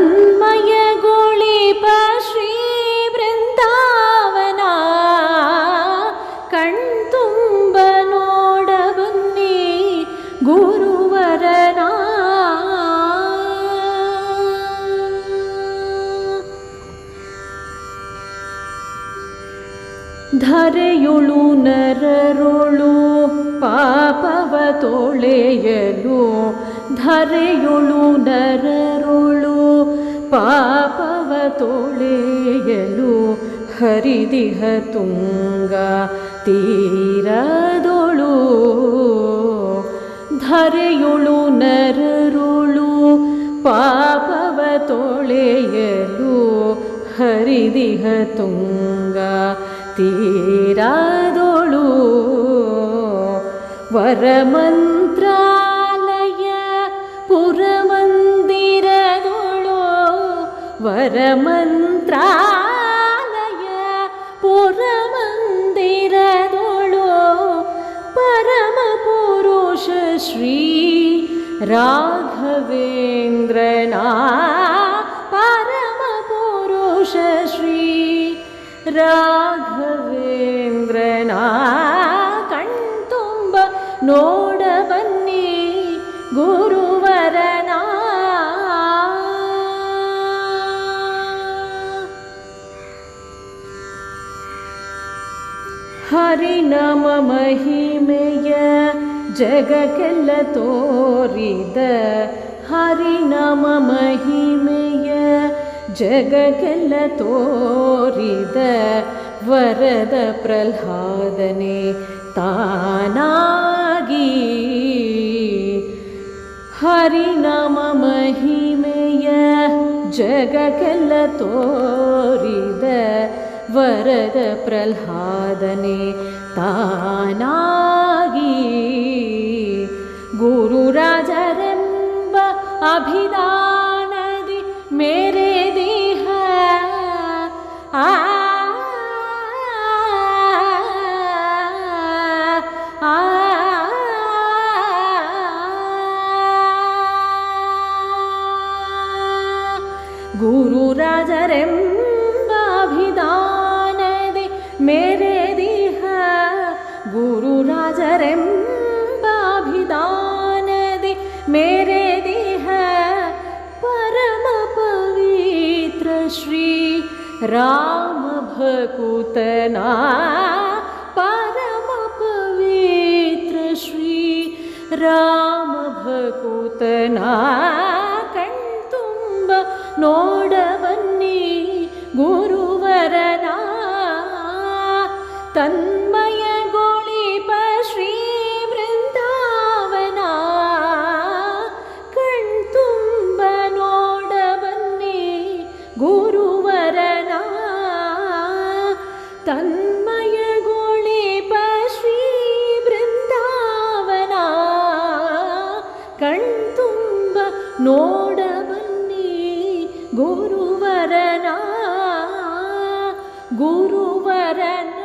ತನ್ಮಯ ಗುಳಿಪ ಶ್ರೀ ಬೃಂದಾವನ ಕಣ್ತುಂಬ ನೋಡ ಬನ್ನಿ ಗುರುವರನ ಧರೆಯುಳು ನರರುಳು ಪಾಪವ ತೊಳೆಯಲು ಧರೆಯುಳು ನರರುಳು ಪಾಪವ ತೊಳೆಯಲು ಹರಿದಿಹ ತುಂಗ ತೀರದೊಳು ಧರೆಯುಳು ನರರುಳು ಪಾಪವ ತೊಳೆಯಲು ಹರಿದಿಹ ತುಂಗ ತೀರಾದೊಳು ವರಮಂತ್ರಾಲಯ परमन्त्रालय पुरमन्दिरदोळो परमपुरुष श्री राघवेन्द्रना परमपुरुष श्री राघवे ಹರಿನಾಮ ಮಹಿಮೆಯ ಜಗಕ್ಕೆಲ್ಲ ತೋರಿದ ಹರಿನಾಮ ಮಹಿಮೆಯ ಜಗಕ್ಕೆಲ್ಲ ತೋರಿದ ವರದ ಪ್ರಹ್ಲಾದನೆ ತಾನಾಗಿ ಹರಿನಾಮ ಮಹಿಮೆಯ ಜಗಕ್ಕೆಲ್ಲ ತೋರಿದ वरद प्रह्लादने तागी गुरु राज रिम्ब अभिधानदि मे दिः मेरे दिः गुरुराज रेभिदन दि। मेरे दिः परम पवि श्री राम भकुतना। परम पवित्र श्री राम भकुतना। कण्टुम्ब नो तन्मयगुणिप श्रीवृन्दावना कण्तुम्ब नोडबन्ने गुरुवरना तन्मयगुणिप श्रीवृन्दावना कण्तुम्ब नोडबन्ने गुरुवरना गुरुवरना